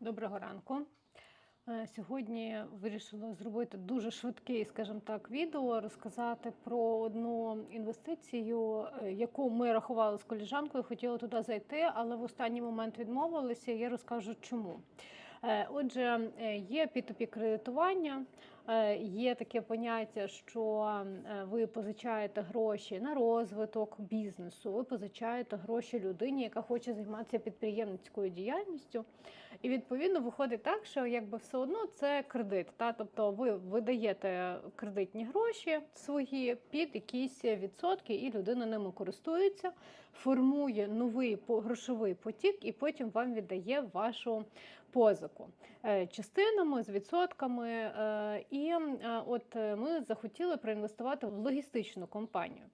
Доброго ранку. Е, Сьогодні вирішила зробити дуже швидкий, скажімо так, відео, розказати про одну інвестицію, е, яку ми рахували з коліжанкою, хотіли туди зайти, але в останній момент відмовилися. Я розкажу чому. Е, Отже, є P2P кредитування, є таке поняття, що е, ви позичаєте гроші на розвиток бізнесу, ви позичаєте гроші людині, яка хоче займатися підприємницькою діяльністю. І відповідно виходить так, що якби все одно це кредит. Та? Тобто ви видаєте кредитні гроші свої під якісь відсотки, і людина ними користується, формує новий грошовий потік, і потім вам віддає вашу позику Е, частинами з відсотками. Е, І от е, ми захотіли проінвестувати в логістичну компанію.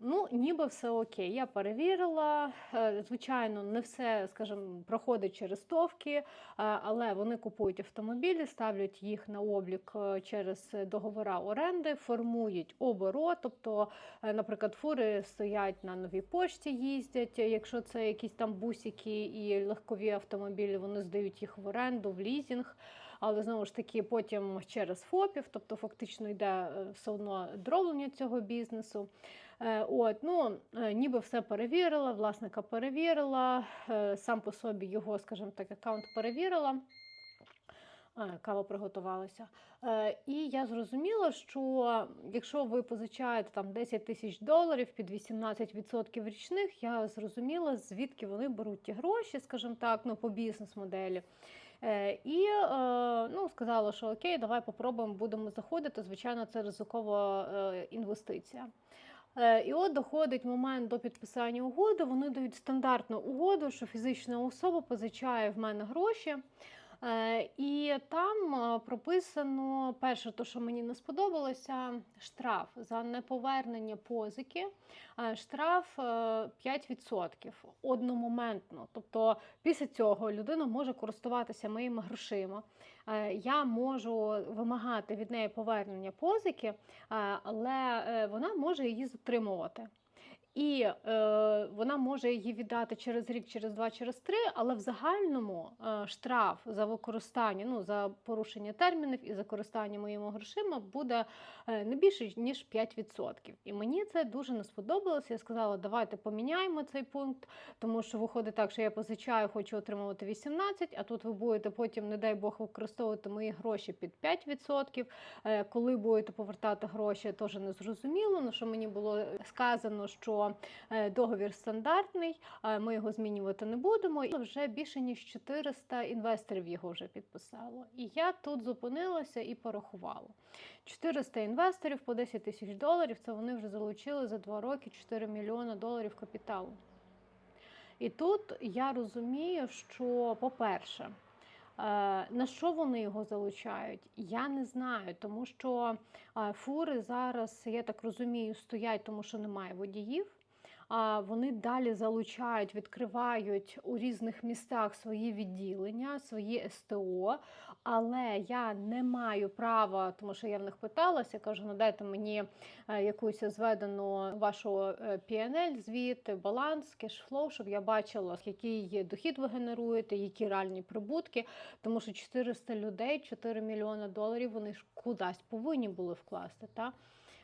Ну, ніби все окей. Я перевірила. Е, Звичайно, не все, скажімо, проходить через товки, е, але вони купують автомобілі, ставлять їх на облік через договори оренди, формують оборот. Тобто, наприклад, фури стоять на новій пошті, їздять. Якщо це якісь там бусики і легкові автомобілі, вони здають їх в оренду, в лізінг. Але знову ж таки, потім через ФОПів, тобто фактично йде е, все одно дроблення цього бізнесу. Е, От, ну, е, ніби все перевірила, власника перевірила, сам по собі його, скажімо так, аккаунт перевірила. Е, Кава приготувалася. Е, І я зрозуміла, що якщо ви позичаєте там 10 тисяч доларів під 18% річних, я зрозуміла, звідки вони беруть ті гроші, скажімо так, ну, по бізнес-моделі. Е, І ну, сказала, що окей, давай попробуємо, будемо заходити. Звичайно, це ризикова інвестиція. І от доходить момент до підписання угоди. Вони дають стандартну угоду, що фізична особа позичає в мене гроші. Е, І там е, прописано перше, то що мені не сподобалося, штраф за неповернення позики. Е, Штраф е, 5% одномоментно. Тобто після цього людина може користуватися моїми грошима. Я можу вимагати від неї повернення позики, але вона може її затримувати. І е, вона може її віддати через рік, через два, через три, але в загальному е, штраф за використання, ну за порушення термінів і за користання моїми грошима буде е, не більше ніж 5%. І мені це дуже не сподобалося. Я сказала, давайте поміняємо цей пункт, тому що виходить так, що я позичаю, хочу отримувати 18, а тут ви будете потім, не дай Бог, використовувати мої гроші під 5%. Е, Коли будете повертати гроші, теж не зрозуміло. Ну що мені було сказано, що е, договір стандартний, е, ми його змінювати не будемо. І вже більше ніж 400 інвесторів його вже підписало. І я тут зупинилася і порахувала. 400 інвесторів по 10 тисяч доларів. Це вони вже залучили за 2 роки 4 мільйони доларів капіталу. І тут я розумію, що, по-перше, е, на що вони його залучають? Я не знаю, тому що фури зараз, я так розумію, стоять, тому що немає водіїв. Вони далі залучають, відкривають у різних містах свої відділення, свої СТО. Але я не маю права, тому що я в них питалася, кажу, надайте мені е, якусь зведену вашу е, PNL, звіт, баланс, кешфлоу, щоб я бачила, який дохід ви генеруєте, які реальні прибутки. Тому що 400 людей, 4 мільйони доларів, вони ж кудись повинні були вкласти. Та?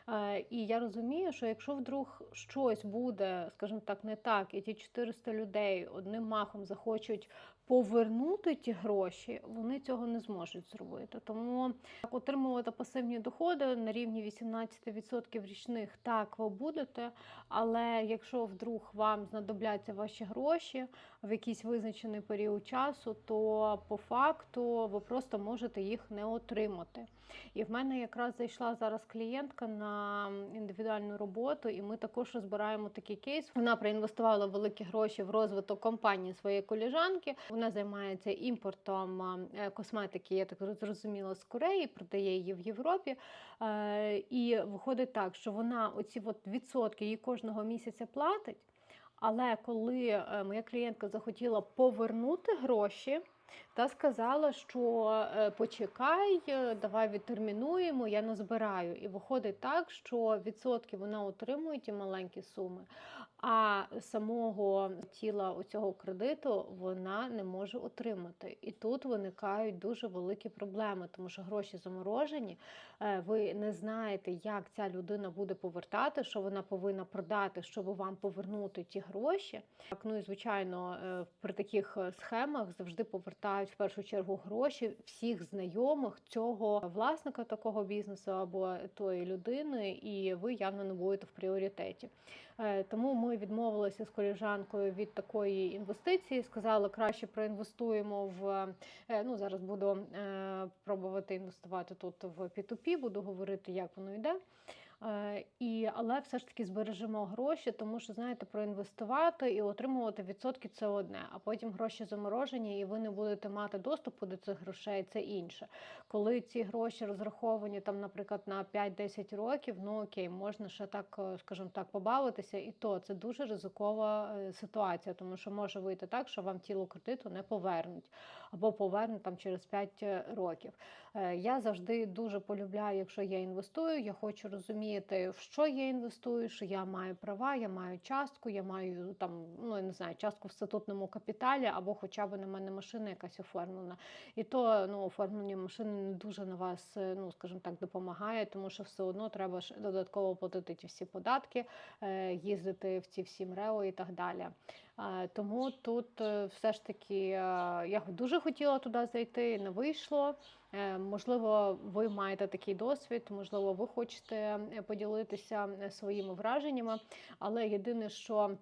Е, І я розумію, що якщо вдруг щось буде, скажімо так, не так, і ті 400 людей одним махом захочуть повернути ті гроші, вони цього не зможуть зробити. Тому так, отримувати пасивні доходи на рівні 18% річних, так ви будете. Але якщо вдруг вам знадобляться ваші гроші в якийсь визначений період часу, то по факту ви просто можете їх не отримати. І в мене якраз зайшла зараз клієнтка на індивідуальну роботу, і ми також розбираємо такий кейс. Вона проінвестувала великі гроші в розвиток компанії своєї коліжанки. Вона займається імпортом е, косметики, я так зрозуміла, з Кореї, продає її в Європі. Е, І виходить так, що вона оці от відсотки їй кожного місяця платить. Але коли е, моя клієнтка захотіла повернути гроші, та сказала, що е, почекай, е, давай відтермінуємо, я назбираю. І виходить так, що відсотки вона отримує ті маленькі суми, а самого тіла цього кредиту вона не може отримати. І тут виникають дуже великі проблеми, тому що гроші заморожені. е, Ви не знаєте, як ця людина буде повертати, що вона повинна продати, щоб вам повернути ті гроші. Так, ну і звичайно, при таких схемах завжди повертають в першу чергу гроші всіх знайомих цього власника такого бізнесу або тої людини, і ви явно не будете в пріоритеті. Е, Тому ми відмовилися з коліжанкою від такої інвестиції. Сказали, краще проінвестуємо в е, ну зараз буду е, пробувати інвестувати тут в P2P, буду говорити, як воно йде. Е, І, але все ж таки збережемо гроші, тому що знаєте, проінвестувати і отримувати відсотки це одне, а потім гроші заморожені, і ви не будете мати доступу до цих грошей. Це інше. Коли ці гроші розраховані там, наприклад, на 5-10 років, ну окей, можна ще так, е, скажімо так, побавитися, і то це дуже ризикова е, ситуація, тому що може вийти так, що вам тіло кредиту не повернуть або повернуть там через 5 років. Е, Я завжди дуже полюбляю, якщо я інвестую, я хочу розуміти, в що я інвестую, що я маю права, я маю частку, я маю там, ну я не знаю, частку в статутному капіталі, або хоча б на мене машина якась оформлена. І то ну, оформлення машини не дуже на вас, е, ну скажімо так, допомагає, тому що все одно треба ж додатково платити ті всі податки, е, їздити в ці всі МРЕО і так далі. Е, Тому тут е, все ж таки е, я дуже хотіла туди зайти, не вийшло. Можливо, ви маєте такий досвід, можливо, ви хочете поділитися своїми враженнями, але єдине, що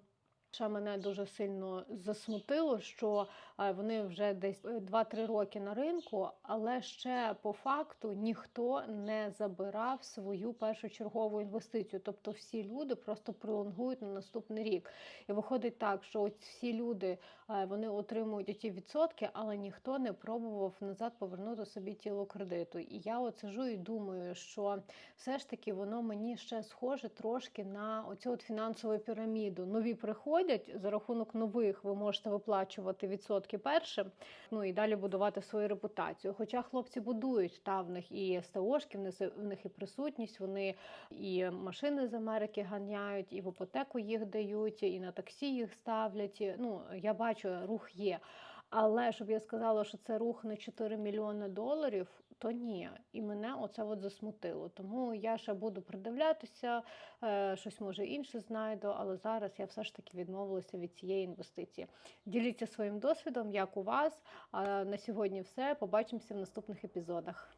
ще мене дуже сильно засмутило, що е, вони вже десь е, 2-3 роки на ринку, але ще по факту ніхто не забирав свою першочергову інвестицію. Тобто всі люди просто пролонгують на наступний рік. І виходить так, що ось всі люди е, вони отримують оті відсотки, але ніхто не пробував назад повернути собі тіло кредиту. І я от сижу і думаю, що все ж таки воно мені ще схоже трошки на оцю от фінансову піраміду. Нові приходять за рахунок нових, ви можете виплачувати відсотки першим, ну і далі будувати свою репутацію. Хоча хлопці будують та в них і СТОшки, в них і присутність, вони і машини з Америки ганяють, і в іпотеку їх дають, і на таксі їх ставлять. Ну я бачу, рух є. Але щоб я сказала, що це рух на 4 мільйони доларів, то ні. І мене оце от засмутило. Тому я ще буду придивлятися, е, щось може інше знайду, але зараз я все ж таки відмовилася від цієї інвестиції. Діліться своїм досвідом, як у вас. А на сьогодні все. Побачимося в наступних епізодах.